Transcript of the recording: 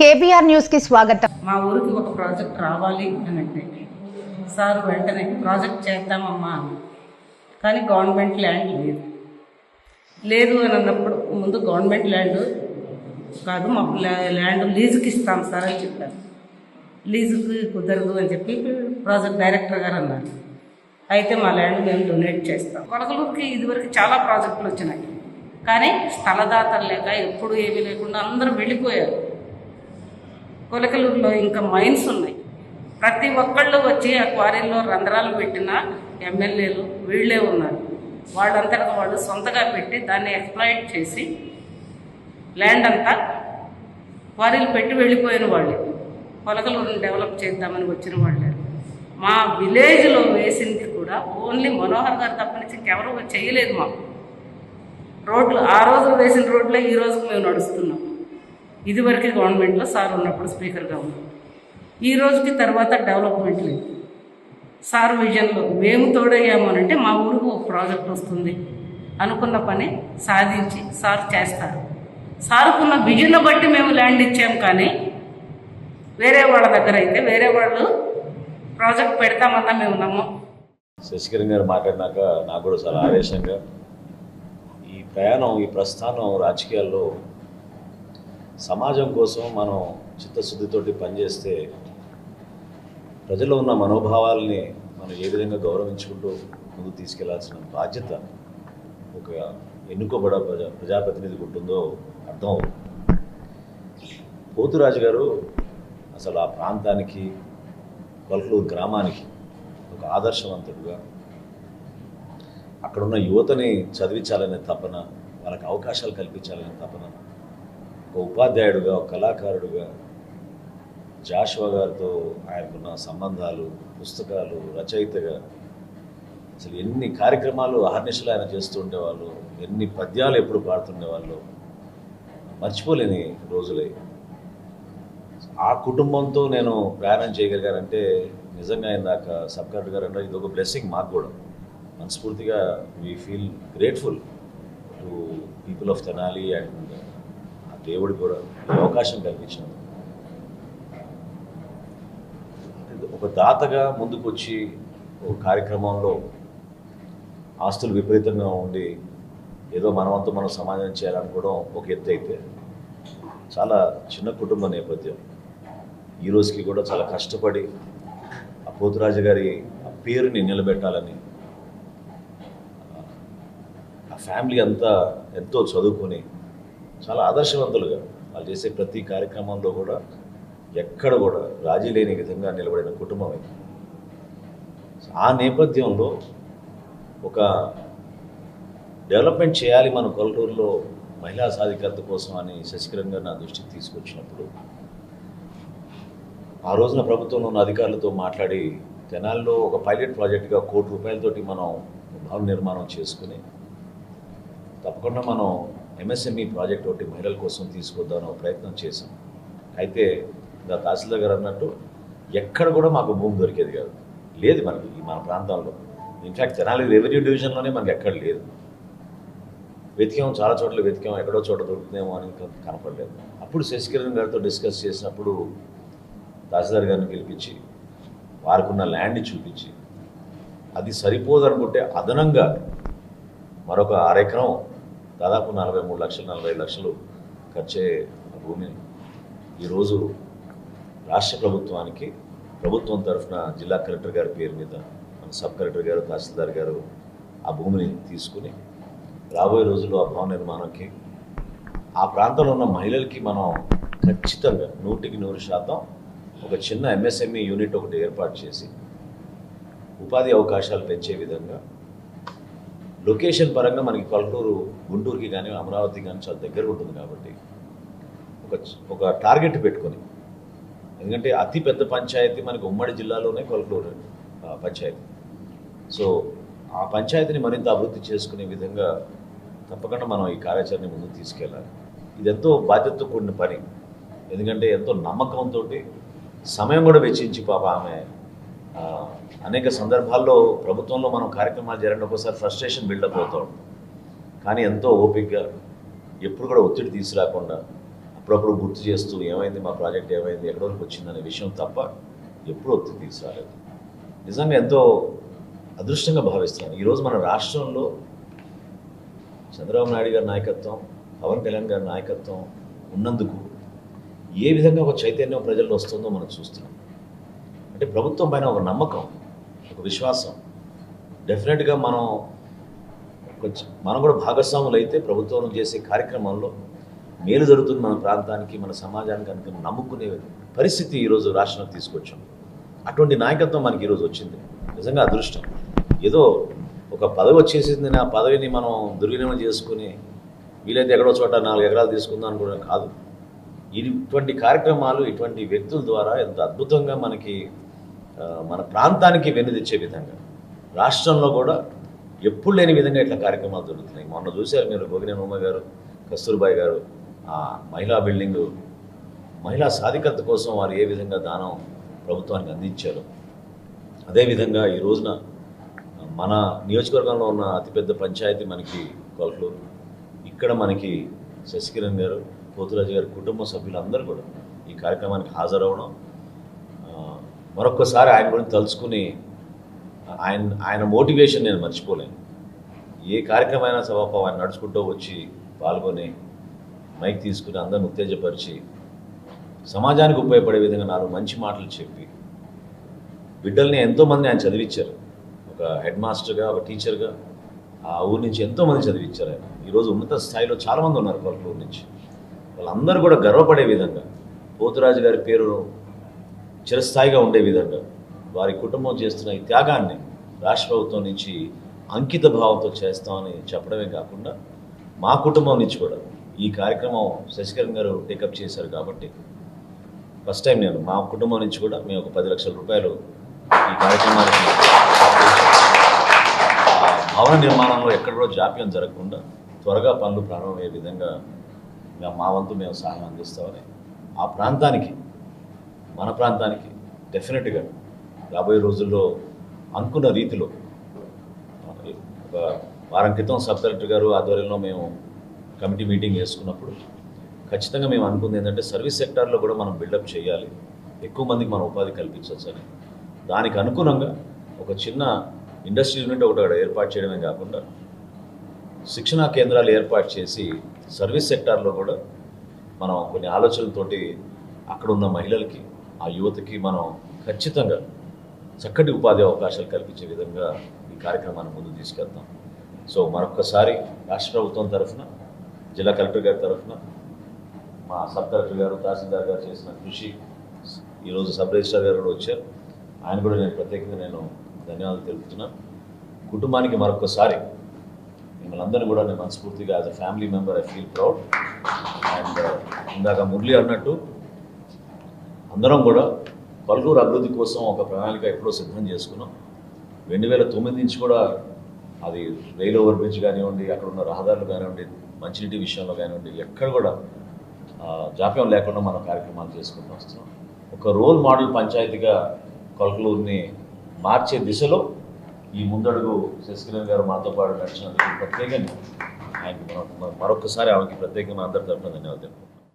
KBR న్యూస్కి స్వాగతం. మా ఊరికి ఒక ప్రాజెక్ట్ రావాలి అని అంటే సార్ వెంటనే ప్రాజెక్ట్ చేద్దామమ్మా అని. కానీ గవర్నమెంట్ ల్యాండ్ లేదు. లేదు అని అన్నప్పుడు ముందు గవర్నమెంట్ ల్యాండ్ కాదు మాకు ల్యాండ్ లీజుకి ఇస్తాం సార్ అని చెప్పారు. లీజుకి కుదరదు అని చెప్పి ప్రాజెక్ట్ డైరెక్టర్ గారు అన్నారు. అయితే మా ల్యాండ్ మేము డొనేట్ చేస్తాం. కొడకలూరుకి ఇదివరకు చాలా ప్రాజెక్టులు వచ్చినాయి. కానీ స్థలదాతలు లేక ఎప్పుడు ఏమీ లేకుండా అందరూ వెళ్ళిపోయారు. కొలకలూరులో ఇంకా మైన్స్ ఉన్నాయి. ప్రతి ఒక్కళ్ళు వచ్చి ఆ క్వారీల్లో రంధ్రాలు పెట్టిన ఎమ్మెల్యేలు వీళ్ళే ఉన్నారు. వాళ్ళంతటా వాళ్ళు సొంతగా పెట్టి దాన్ని ఎక్స్ప్లాయిట్ చేసి ల్యాండ్ అంతా క్వారీలు పెట్టి వెళ్ళిపోయిన వాళ్ళే. కొలకలూరుని డెవలప్ చేద్దామని వచ్చిన వాళ్ళే. మా విలేజ్లో వేసింది కూడా ఓన్లీ మనోహర్ గారు తప్పనించి ఇంకెవరూ చేయలేదు మాకు. రోడ్లు ఆ రోజు వేసిన రోడ్లే ఈ రోజుకు మేము నడుస్తున్నాం. ఇదివరకే గవర్నమెంట్లో సార్ ఉన్నప్పుడు స్పీకర్గా ఉన్నాం ఈ రోజుకి తర్వాత డెవలప్మెంట్ లేదు. సార్ విజన్లో మేము తోడయ్యాము అని అంటే మా ఊరికి ఒక ప్రాజెక్ట్ వస్తుంది అనుకున్న పని సాధించి సార్ చేస్తారు. సార్కున్న విజన్ను బట్టి మేము ల్యాండ్ ఇచ్చాం కానీ వేరే వాళ్ళ దగ్గర అయితే వేరే వాళ్ళు ప్రాజెక్ట్ పెడతామన్నా మేము నమ్మం. శశికరణ్ గారు మాట్లాడినాక నాకు కూడా చాలా ఆవేశంగా ఈ ప్రయాణం ఈ ప్రస్థానం రాజకీయాల్లో సమాజం కోసం మనం చిత్తశుద్ధితోటి పనిచేస్తే ప్రజల్లో ఉన్న మనోభావాల్ని మనం ఏ విధంగా గౌరవించుకుంటూ ముందుకు తీసుకెళ్ళాల్సిన బాధ్యత ఒక ఎన్నుకోబడ ప్రజా ప్రజాప్రతినిధికి ఉంటుందో అర్థం అవుతుంది. పోతురాజు గారు అసలు ఆ ప్రాంతానికి కొలకలూరు గ్రామానికి ఒక ఆదర్శవంతుడుగా అక్కడున్న యువతని చదివించాలనే తపన వాళ్ళకి అవకాశాలు కల్పించాలనే తపన ఒక ఉపాధ్యాయుడుగా ఒక కళాకారుడుగా జాషువా గారితో ఆయనకున్న సంబంధాలు పుస్తకాలు రచయితగా అసలు ఎన్ని కార్యక్రమాలు అహర్నిశలు ఆయన చేస్తూ ఉండేవాళ్ళు ఎన్ని పద్యాలు ఎప్పుడు పాడుతుండేవాళ్ళు మర్చిపోలేని రోజులే. ఆ కుటుంబంతో నేను ప్రయాణం చేయగలిగానంటే నిజంగా ఇందాక సబ్ కలెక్టర్ గారు అంటే ఇది ఒక బ్లెస్సింగ్ మాకు కూడా. మనస్ఫూర్తిగా we feel grateful to people of Tenali and దేవుడు కూడా అవకాశం కల్పించాడు ఒక దాతగా ముందుకొచ్చి ఒక కార్యక్రమంలో ఆస్తులు విపరీతంగా ఉండి ఏదో మనమంతా మనం సమాధానం చేయాలనుకోవడం ఒక ఎత్తు అయితే చాలా చిన్న కుటుంబ నేపథ్యం. ఈ రోజుకి కూడా చాలా కష్టపడి ఆ పోతురాజు గారి ఆ పేరుని నిలబెట్టాలని ఆ ఫ్యామిలీ అంతా ఎంతో చదువుకొని చాలా ఆదర్శవంతులుగా వాళ్ళు చేసే ప్రతి కార్యక్రమంలో కూడా ఎక్కడ కూడా రాజీ లేని విధంగా నిలబడిన కుటుంబం ఇది. ఆ నేపథ్యంలో ఒక డెవలప్మెంట్ చేయాలి మన కొలటూరులో మహిళా సాధికారత కోసం అని శశికరణ్ గారు నా దృష్టికి తీసుకొచ్చినప్పుడు ఆ రోజున ప్రభుత్వంలో ఉన్న అధికారులతో మాట్లాడి తెనాలిలో ఒక పైలట్ ప్రాజెక్టుగా కోటి రూపాయలతోటి మనం భవన నిర్మాణం చేసుకుని తప్పకుండా మనం ఎంఎస్ఎంఈ ప్రాజెక్ట్ ఒకటి మహిళల కోసం తీసుకొద్దామని ఒక ప్రయత్నం చేశాం. అయితే ఇంకా తహసీల్దార్ గారు అన్నట్టు ఎక్కడ కూడా మాకు భూమి దొరికేది కాదు. లేదు మనకి ఈ మన ప్రాంతంలో. ఇన్ఫ్యాక్ట్ తెనాలి రెవెన్యూ డివిజన్లోనే మనకి ఎక్కడ లేదు. వెతికాం చాలా చోట్ల వెతికాం ఎక్కడో చోట దొరుకుతుందేమో అని కనపడలేదు. అప్పుడు శశికిరణ్ గారితో డిస్కస్ చేసినప్పుడు తహసీల్దార్ గారిని పిలిపించి వారికున్న ల్యాండ్ చూపించి అది సరిపోదనుకుంటే అదనంగా మరొక అరెకరం దాదాపు నలభై మూడు లక్షలు నలభై లక్షలు ఖర్చే భూమిని. ఈరోజు రాష్ట్ర ప్రభుత్వానికి ప్రభుత్వం తరఫున జిల్లా కలెక్టర్ గారి పేరు మీద మన సబ్ కలెక్టర్ గారు తహసీల్దార్ గారు ఆ భూమిని తీసుకుని రాబోయే రోజుల్లో ఆ భవన నిర్మాణంకి ఆ ప్రాంతంలో ఉన్న మహిళలకి మనం ఖచ్చితంగా నూటికి నూరు శాతం ఒక చిన్న ఎంఎస్ఎంఈ యూనిట్ ఒకటి ఏర్పాటు చేసి ఉపాధి అవకాశాలు పెంచే విధంగా లొకేషన్ పరంగా మనకి కొలటూరు గుంటూరుకి కానీ అమరావతి కానీ చాలా దగ్గర ఉంటుంది కాబట్టి ఒక ఒక టార్గెట్ పెట్టుకొని. ఎందుకంటే అతి పెద్ద పంచాయతీ మనకి ఉమ్మడి జిల్లాలోనే కొలటూరు పంచాయతీ. సో ఆ పంచాయతీని మరింత అభివృద్ధి చేసుకునే విధంగా తప్పకుండా మనం ఈ కార్యాచరణ ముందుకు తీసుకెళ్ళాలి. ఇది ఎంతో బాధ్యతతో కూడిన పని. ఎందుకంటే ఎంతో నమ్మకంతో సమయం కూడా వెచ్చించి పాప ఆమె అనేక సందర్భాల్లో ప్రభుత్వంలో మనం కార్యక్రమాలు జరిగిన ఒకసారి ఫ్రస్ట్రేషన్ బిల్డప్ అవుతాం. కానీ ఎంతో ఓపికగా ఎప్పుడు కూడా ఒత్తిడి తీసుకురాకుండా అప్పుడప్పుడు గుర్తు చేస్తూ ఏమైంది మా ప్రాజెక్ట్ ఏమైంది ఎక్కడి వరకు వచ్చిందనే విషయం తప్ప ఎప్పుడు ఒత్తిడి తీసుకురాలేదు. నిజంగా ఎంతో అదృష్టంగా భావిస్తున్నాను. ఈరోజు మన రాష్ట్రంలో చంద్రబాబు నాయుడు గారి నాయకత్వం పవన్ కళ్యాణ్ గారి నాయకత్వం ఉన్నందుకు ఏ విధంగా ఒక చైతన్యం ప్రజల్లో వస్తుందో మనం చూస్తున్నాం. అంటే ప్రభుత్వం పైన ఒక నమ్మకం ఒక విశ్వాసం. డెఫినెట్గా మనం కొంచెం మనం కూడా భాగస్వాములు అయితే ప్రభుత్వం చేసే కార్యక్రమంలో మేలు జరుగుతుంది మన ప్రాంతానికి మన సమాజానికి అనుకుని నమ్ముకునే పరిస్థితి ఈరోజు రాష్ట్రంలో తీసుకొచ్చాం. అటువంటి నాయకత్వం మనకి ఈరోజు వచ్చింది. నిజంగా అదృష్టం. ఏదో ఒక పదవి వచ్చేసింది ఆ పదవిని మనం దుర్వినియోగం చేసుకుని వీలైతే ఎక్కడో చోట నాలుగు ఎకరాలు తీసుకుందాం అనుకోవడం కాదు. ఇటువంటి కార్యక్రమాలు ఇటువంటి వ్యక్తుల ద్వారా ఎంత అద్భుతంగా మనకి మన ప్రాంతానికి వెన్నుదిచ్చే విధంగా. రాష్ట్రంలో కూడా ఎప్పుడు లేని విధంగా ఇట్లా కార్యక్రమాలు జరుగుతున్నాయి. మొన్న చూశారు మీరు భోగినేని ఉమ్మ గారు కస్తూర్బాయ్ గారు ఆ మహిళా బిల్డింగు మహిళా సాధికారత కోసం వారు ఏ విధంగా దానం ప్రభుత్వానికి అందించారు. అదేవిధంగా ఈ రోజున మన నియోజకవర్గంలో ఉన్న అతిపెద్ద పంచాయతీ మనకి కొలకలూరు. ఇక్కడ మనకి శశికిరణ్ గారు పోతురాజు గారి కుటుంబ సభ్యులందరూ కూడా ఈ కార్యక్రమానికి హాజరవడం మరొక్కసారి ఆయన గురించి తలుచుకుని ఆయన ఆయన మోటివేషన్ నేను మర్చిపోలేను. ఏ కార్యక్రమమైనా సభాపం ఆయన నడుచుకుంటూ వచ్చి పాల్గొని మైక్ తీసుకుని అందరిని ఉత్తేజపరిచి సమాజానికి ఉపయోగపడే విధంగా నాలుగు మంచి మాటలు చెప్పి బిడ్డల్ని ఎంతోమంది ఆయన చదివించారు ఒక హెడ్ మాస్టర్గా ఒక టీచర్గా ఆ ఊరి నుంచి ఎంతోమంది చదివించారు ఆయన. ఈరోజు ఉన్నత స్థాయిలో చాలామంది ఉన్నారు కొలకలూరు నుంచి. వాళ్ళందరూ కూడా గర్వపడే విధంగా పోతురాజు గారి పేరు చిరస్థాయిగా ఉండే విధంగా వారి కుటుంబం చేస్తున్న ఈ త్యాగాన్ని రాష్ట్ర ప్రభుత్వం నుంచి అంకిత భావంతో చేస్తామని చెప్పడమే కాకుండా మా కుటుంబం నుంచి కూడా ఈ కార్యక్రమం శశికరణ్ గారు టేకప్ చేశారు కాబట్టి ఫస్ట్ టైం నేను మా కుటుంబం నుంచి కూడా మేము ఒక పది లక్షల రూపాయలు ఈ కార్యక్రమానికి భవన నిర్మాణంలో ఎక్కడ కూడా జాప్యం జరగకుండా త్వరగా పనులు ప్రారంభమయ్యే విధంగా మా వంతు మేము సహాయం అందిస్తామని ఆ ప్రాంతానికి మన ప్రాంతానికి డెఫినెట్గా రాబోయే రోజుల్లో అనుకున్న రీతిలో ఒక వారం క్రితం సబ్ కలెక్టర్ గారు ఆధ్వర్యంలో మేము కమిటీ మీటింగ్ వేసుకున్నప్పుడు ఖచ్చితంగా మేము అనుకుంది ఏంటంటే సర్వీస్ సెక్టార్లో కూడా మనం బిల్డప్ చేయాలి. ఎక్కువ మందికి మనం ఉపాధి కల్పించవచ్చు దానికి అనుగుణంగా ఒక చిన్న ఇండస్ట్రీ యూనిట్ ఒకటి అక్కడ ఏర్పాటు చేయడమే కాకుండా శిక్షణా కేంద్రాలు ఏర్పాటు చేసి సర్వీస్ సెక్టార్లో కూడా మనం కొన్ని ఆలోచనలతోటి అక్కడ ఉన్న మహిళలకి ఆ యువతకి మనం ఖచ్చితంగా చక్కటి ఉపాధి అవకాశాలు కల్పించే విధంగా ఈ కార్యక్రమాన్ని ముందుకు తీసుకెళ్తాం. సో మరొకసారి రాష్ట్ర ప్రభుత్వం తరఫున జిల్లా కలెక్టర్ గారి తరఫున మా సబ్ కలెక్టర్ గారు తహసీల్దార్ గారు చేసిన కృషి ఈరోజు సబ్ రిజిస్ట్రార్ గారు కూడా వచ్చారు. ఆయన కూడా నేను ప్రత్యేకంగా నేను ధన్యవాదాలు తెలుపుతున్నాను కుటుంబానికి మరొకసారి మిమ్మల్ని అందరినీ కూడా నేను మనస్ఫూర్తిగా as a family member I feel proud and ఇందాక మురళి అన్నట్టు అందరం కూడా పలువురు అభివృద్ధి కోసం ఒక ప్రణాళిక ఎప్పుడో సిద్ధం చేసుకున్నాం. రెండు వేల తొమ్మిది నుంచి కూడా అది రైల్ ఓవర్ బ్రిడ్జ్ కానివ్వండి అక్కడ ఉన్న రహదారులు కానివ్వండి మంచినీటి విషయంలో కానివ్వండి ఎక్కడ కూడా జాప్యం లేకుండా మనం కార్యక్రమాలు చేసుకుంటూ వస్తున్నాం. ఒక రోల్ మోడల్ పంచాయతీగా కొలకలూరుని మార్చే దిశలో ఈ ముందడుగు శశికిరణ్ గారు మాతో పాటు నడిచినందుకు ప్రత్యేకంగా ఆయనకి మనం మరొకసారి ఆమెకి ప్రత్యేకంగా అందరి తరఫున ధన్యవాదాలు.